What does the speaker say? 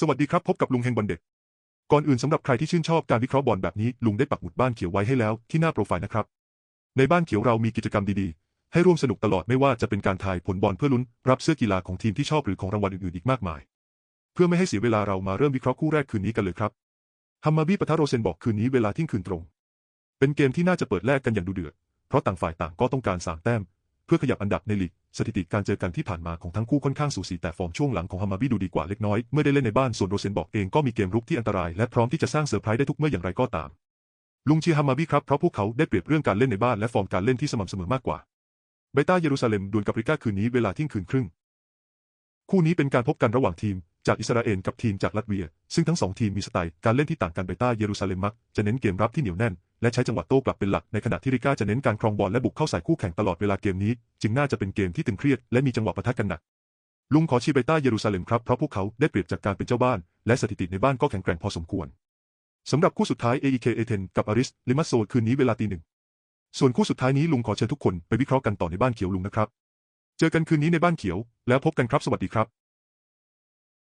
สวัสดีครับพบกับลุงเฮงบอลเด็ก ก่อนอื่นสำหรับใครที่ชื่นชอบการวิเคราะห์บอลแบบนี้ ลุงได้ปักหมุดบ้านเขียวไว้ให้แล้วที่หน้าโปรไฟล์นะครับ ในบ้านเขียวเรามีกิจกรรมดีๆ ให้ร่วมสนุกตลอดไม่ว่าจะเป็นการทายผลบอลเพื่อลุ้น รับเสื้อกีฬาของทีมที่ชอบหรือของรางวัลอื่นๆอีกมากมาย เพื่อไม่ให้เสียเวลาเรามาเริ่มวิเคราะห์คู่แรกคืนนี้กันเลยครับฮัมมาบี้ปะทะโรเซนบอกคืนนี้เวลาที่ยงคืนตรง เป็นเกมที่น่าจะเปิดแลกกันอย่างดูเดือดเพราะต่างฝ่ายต่างก็ต้องการสามแต้ม เพื่อขยับอันดับในลีก สถิติการเจอกันที่ผ่านมาของทั้งคู่ค่อนข้างสูสีแต่ฟอร์มช่วงหลังของฮามาบี้ดูดีกว่าเล็กน้อย เมื่อได้เล่นในบ้านส่วนโรเซนบอกเองก็มีเกมรุกที่อันตรายและพร้อมที่จะสร้างเซอร์ไพรส์ได้ทุกเมื่ออย่างไรก็ตาม ลุงเชียร์ฮามาบี้ครับเพราะพวกเขาได้เปรียบเรื่องการเล่นในบ้านและฟอร์มการเล่นที่สม่ำเสมอมากกว่าเบต้าเยรูซาเล็มดวลกับริก้าคืนนี้เวลาเที่ยงคืนครึ่งคู่นี้เป็นการพบกันระหว่างทีม จากอิสราเอลกับทีมจากลัตเวีย ซึ่งทั้งสองทีมมีสไตล์การเล่นที่ต่างกันเบต้เยรูซาเล็มมักจะเน้นเกมรับที่เหนียวแน่น และใช้จังหวะโต้กลับเป็นหลักในขณะที่ริก้าจะเน้นการครองบอลและบุกเข้าใส่คู่แข่งตลอดเวลาเกมนี้ จึงน่าจะเป็นเกมที่ตึงเครียดและมีจังหวะปะทะกันหนักลุงขอชีเบต้เยรูซาเล็มครับเพราะพวกเขาได้เปรียบจากการเป็นเจ้าบ้าน และสถิติในบ้านก็แข็งแกร่งพอสมควรสำหรับคู่สุดท้าย AEK A10 กับอาริสลิมัสโซคืนนี้เวลาตีหนึ่งส่วนคู่สุดท้ายนี้ลุงขอเชิญทุกคนไปวิเคราะห์กันต่อในบ้านเขียวลุงนะครับ เจอกันคืนนี้ในบ้านเขียว แล้วพบกันครับสวัสดีครับ